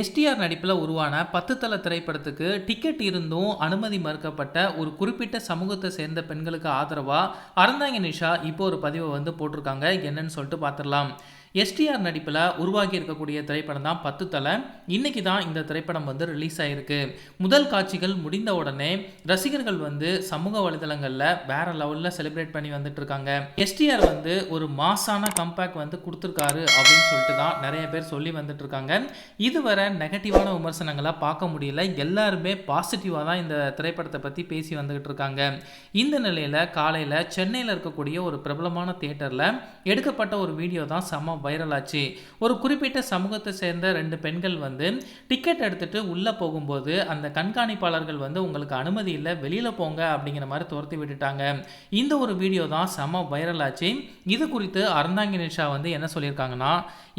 STR நடிப்பில் உருவான பத்து தள திரைப்படத்துக்கு டிக்கெட் இருந்தும் அனுமதி மறுக்கப்பட்ட ஒரு குறிப்பிட்ட சமூகத்தை சேர்ந்த பெண்களுக்கு ஆதரவாக அறந்தாங்க நிஷா இப்போ ஒரு பதிவை வந்து போட்டிருக்காங்க. என்னன்னு சொல்லிட்டு பார்த்துடலாம். எஸ்டிஆர் நடிப்பில் உருவாகி இருக்கக்கூடிய திரைப்படம் தான் பத்து தலை. இன்னைக்கு தான் இந்த திரைப்படம் வந்து ரிலீஸ் ஆகிருக்கு முதல் காட்சிகள் முடிந்த உடனே ரசிகர்கள் வந்து சமூக வலைதளங்களில் வேற லெவலில் செலிப்ரேட் பண்ணி வந்துட்டு இருக்காங்க. எஸ்டிஆர் வந்து ஒரு மாசான கம்பேக் வந்து கொடுத்துருக்காரு அப்படின்னு சொல்லிட்டு தான் நிறைய பேர் சொல்லி வந்துட்டு இருக்காங்க. இதுவரை நெகட்டிவான விமர்சனங்களை பார்க்க முடியல. எல்லாருமே பாசிட்டிவாக தான் இந்த திரைப்படத்தை பற்றி பேசி வந்துகிட்டு இருக்காங்க. இந்த நிலையில் காலையில் சென்னையில் இருக்கக்கூடிய ஒரு பிரபலமான தியேட்டரில் எடுக்கப்பட்ட ஒரு வீடியோ தான் செம்ம வைரல் ஆச்சு ஒரு குறிப்பிட்ட சமூகத்தை சேர்ந்த ரெண்டு பெண்கள் வந்து டிக்கெட் எடுத்துட்டு உள்ளே போகும்போது அந்த கண்காணிப்பாளர்கள் வந்து உங்களுக்கு அனுமதி இல்லை வெளியில் போங்க அப்படிங்கிற மாதிரி துரத்தி விட்டுட்டாங்க. இந்த ஒரு வீடியோ தான் செம வைரல் ஆச்சு இது குறித்து அறந்தாங்கி நிஷா வந்து என்ன சொல்லியிருக்காங்கன்னா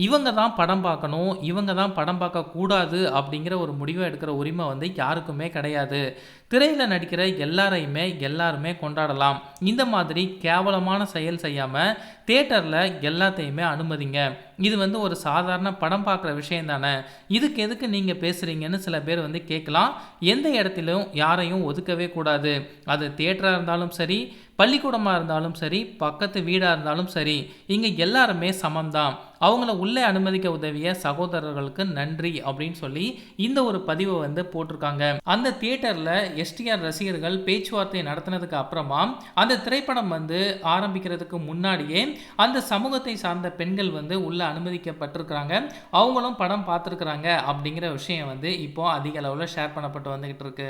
இவங்க தான் படம் பார்க்கணும் இவங்க தான் படம் பார்க்கக்கூடாது அப்படிங்கிற ஒரு முடிவை எடுக்கிற உரிமை வந்து யாருக்குமே கிடையாது. திரையில் நடிக்கிற எல்லாரையுமே எல்லாருமே கொண்டாடலாம். இந்த மாதிரி கேவலமான செயல் செய்யாமல் தேட்டரில் எல்லாத்தையுமே அனுமதிங்க. இது வந்து ஒரு சாதாரண படம் பார்க்குற விஷயம் தானே. இதுக்கு எதுக்கு நீங்கள் பேசுகிறீங்கன்னு சில பேர் வந்து கேட்கலாம். எந்த இடத்திலும் யாரையும் ஒதுக்கவே கூடாது. அது தேட்டராக இருந்தாலும் சரி பள்ளிக்கூடமாக இருந்தாலும் சரி பக்கத்து வீடாக இருந்தாலும் சரி இங்கே எல்லாருமே சமம்தான். அவங்கள உள்ளே அனுமதிக்க உதவிய சகோதரர்களுக்கு நன்றி அப்படின்னு சொல்லி இந்த ஒரு பதிவை வந்து போட்டிருக்காங்க. அந்த தியேட்டரில் எஸ்டிஆர் ரசிகர்கள் பேச்சுவார்த்தை நடத்தினதுக்கு அப்புறமா அந்த திரைப்படம் வந்து ஆரம்பிக்கிறதுக்கு முன்னாடியே அந்த சமூகத்தை சார்ந்த பெண்கள் வந்து உள்ளே அனுமதிக்கப்பட்டிருக்கிறாங்க. அவங்களும் படம் பார்த்துருக்குறாங்க அப்படிங்கிற விஷயம் வந்து இப்போ அதிக அளவில் ஷேர் பண்ணப்பட்டு வந்துகிட்டு இருக்கு.